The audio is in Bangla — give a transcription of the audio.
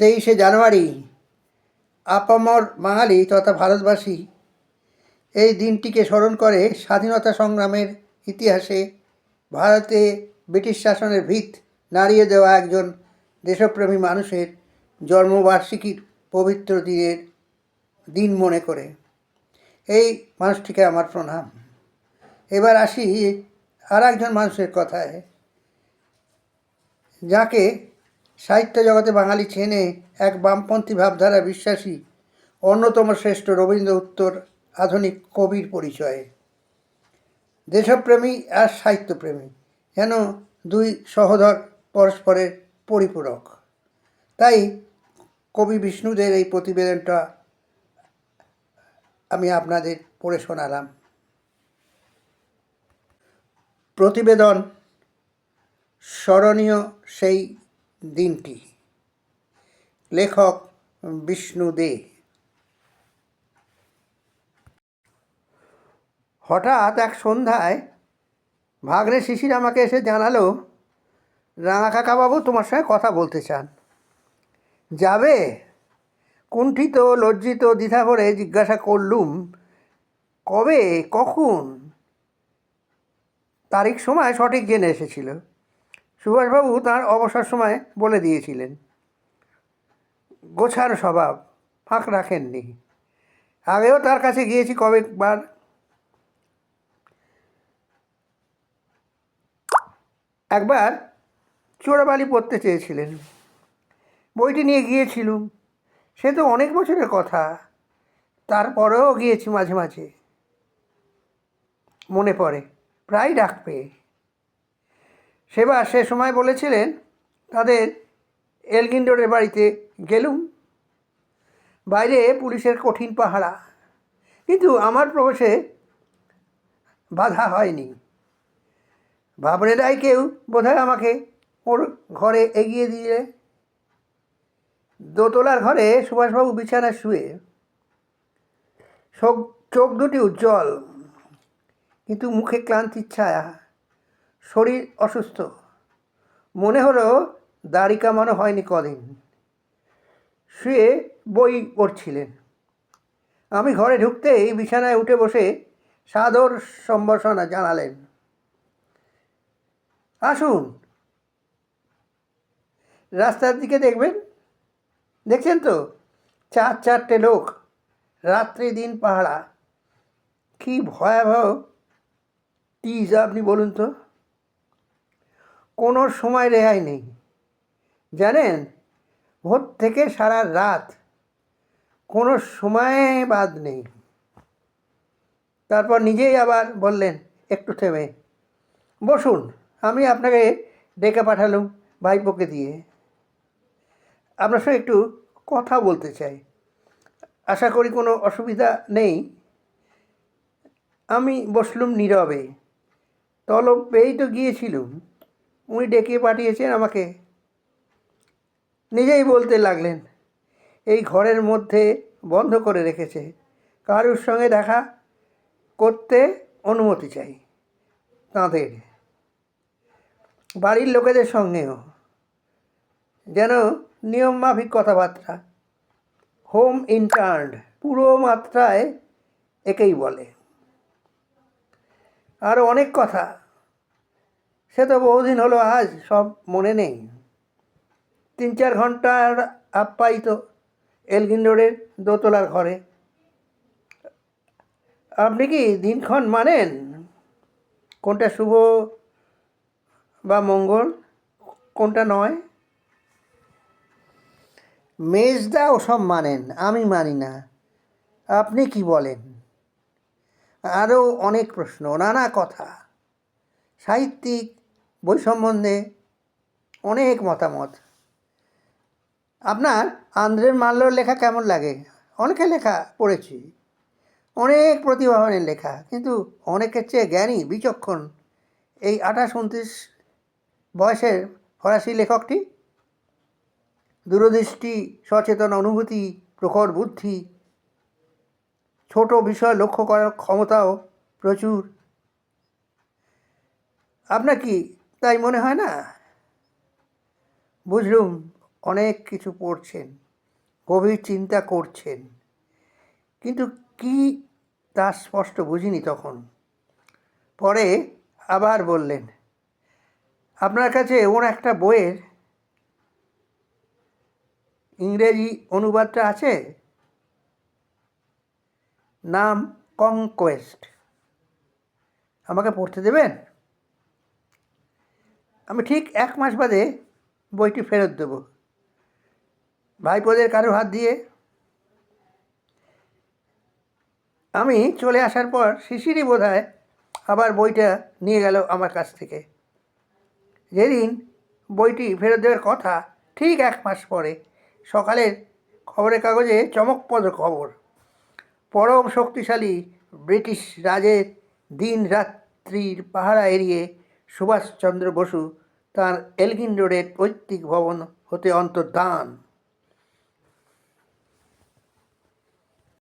তেইশে জানুয়ারি, আপামর বাঙালি তথা ভারতবাসী এই দিনটিকে স্মরণ করে স্বাধীনতা সংগ্রামের ইতিহাসে ভারতে ব্রিটিশ শাসনের ভিত নাড়িয়ে দেওয়া একজন দেশপ্রেমী মানুষের জন্মবার্ষিকীর পবিত্র দিনের দিন মনে করে। এই মানুষটিকে আমার প্রণাম। এবার আসি আর একজন মানুষের কথায়, যাকে সাহিত্য জগতে বাঙালি চেনে এক বামপন্থী ভাবধারা বিশ্বাসী, অন্যতম শ্রেষ্ঠ রবীন্দ্র উত্তর আধুনিক কবির পরিচয়ে। দেশপ্রেমী আর সাহিত্যপ্রেমী, যেন দুই সহোদর পরস্পরের পরিপূরক। তাই কবি বিষ্ণুদের এই প্রতিবেদনটা আমি আপনাদের পড়ে শোনালাম। প্রতিবেদন স্মরণীয় সেই দিনটি। লেখক বিষ্ণু দে। হঠাৎ এক সন্ধ্যায় ভাগ্নে শিশির আমাকে এসে জানালো, রাঙা কাকাবাবু তোমার সঙ্গে কথা বলতে চান। যাবে? কুণ্ঠিত, লজ্জিত, দ্বিধা ভরে জিজ্ঞাসা করলুম, কবে? কখন? তারিখ সময় সঠিক জেনে এসেছিল। সুভাষবাবু তার অবসর সময় বলে দিয়েছিলেন, গোছার স্বভাব ফাঁক রাখেননি। আগেও তার কাছে গিয়েছি কবেকবার একবার চোরাবালি পড়তে চেয়েছিলেন। বইটি নিয়ে গিয়েছিলুম। সে তো অনেক বছরের কথা। তারপরেও গিয়েছি মাঝে মাঝে। মনে পড়ে, প্রায় ডাক পেয়ে। সেবার সে সময় বলেছিলেন, তাদের এলগিন্ডোরের বাড়িতে গেলুম। বাইরে পুলিশের কঠিন পাহারা। কিন্তু আমার প্রবেশে বাধা হয়নি। ভাবরেরাই কেউ বোধহয় আমাকে ওর ঘরে এগিয়ে দিয়ে দোতলার ঘরে সুভাষবাবু বিছানায় শুয়ে চোখ দুটি উজ্জ্বল। কিন্তু মুখে ক্লান্তির ছায়া। শরীর অসুস্থ। মনে হলো দাড়ি কামানো হয়নি কদিন। শুয়ে বই পড়ছিলেন। আমি ঘরে ঢুকতেই বিছানায় উঠে বসে সাদর সম্ভাষণা জানালেন। আসুন। রাস্তার দিকে দেখবেন? দেখছেন তো? চার চারটে লোক, রাত্রি দিন পাহারা। কী ভয়াবহ টিজ আপনি বলুন তো। কোনো সময় রেহাই নেই। জানেন, ভোর থেকে সারা রাত কোনো সময় বাদ নেই। তারপর নিজেই আবার বললেন, একটু থেমে। বসুন, আমি আপনাকে ডেকে পাঠালুম ভাইপোকে দিয়ে। আপনার সঙ্গে একটু কথা বলতে চাই। আশা করি কোনো অসুবিধা নেই। আমি বসলুম নীরবে। তলব পেয়েই তো গিয়েছিলুম। উনি ডেকে পাঠিয়েছেন আমাকে। নিজেই বলতে লাগলেন, এই ঘরের মধ্যে বন্ধ করে রেখেছে। কারুর সঙ্গে দেখা করতে অনুমতি চাই তাঁদের। বাড়ির লোকেদের সঙ্গেও। যেন নিয়ম মাফিক কথাবার্তা, হোম ইন্টার্নড, পুরো মাত্রায় একেই বলে। আরও অনেক কথা সে তো বহুদিন হলো আজ সব মনে নেই। তিন চার ঘণ্টার আপ্যায়িত এলগিন রোডের দোতলার ঘরে। আপনি কি দিনক্ষণ মানেন? কোনটা শুভ বা মঙ্গল, কোনটা নয়? মেজদা ওসব মানেন, আমি মানি না। আপনি কি বলেন? আরও অনেক প্রশ্ন, নানা কথা। সাহিত্যিক বই সম্বন্ধে অনেক মতামত। আপনার আন্দ্রের মাল্যর লেখা কেমন লাগে? অনেকে লেখা পড়েছি। অনেক প্রতিভাবানের লেখা, কিন্তু অনেকের চেয়ে জ্ঞানী, বিচক্ষণ এই আঠাশ উনত্রিশ বয়সের ফরাসি লেখকটি। দূরদৃষ্টি, সচেতন অনুভূতি, প্রখর বুদ্ধি, ছোট বিষয় লক্ষ্য করার ক্ষমতাও প্রচুর। আপনার কি তাই মনে হয় না? বুঝলুম, অনেক কিছু পড়ছেন গভীর চিন্তা করছেন, কিন্তু কি তা স্পষ্ট বুঝিনি তখন। পরে আবার বললেন, আপনার কাছে ওর একটা বইয়ের ইংরেজি অনুবাদটা আছে? নাম কংকোয়েস্ট। আমাকে পড়তে দেবেন? ঠিক এক মাস বাদে বইটি ফেরত দেব। ভাইপোদের কারও হাত দিয়ে। আমি চলে আসার পর শিশিরই বোধ আবার বইটা নিয়ে গেল আমার কাছ থেকে। যেদিন বইটি ফেরত দেওয়ার কথা ঠিক এক মাস পরে সকালের খবরের কাগজে চমকপ্রদ খবর। পরম শক্তিশালী ব্রিটিশ রাজের দিন রাত্রির পাহারা এড়িয়ে সুভাষচন্দ্র বসু তাঁর এলগিন রোডের পৈতৃক ভবন হতে অন্তর্ধান।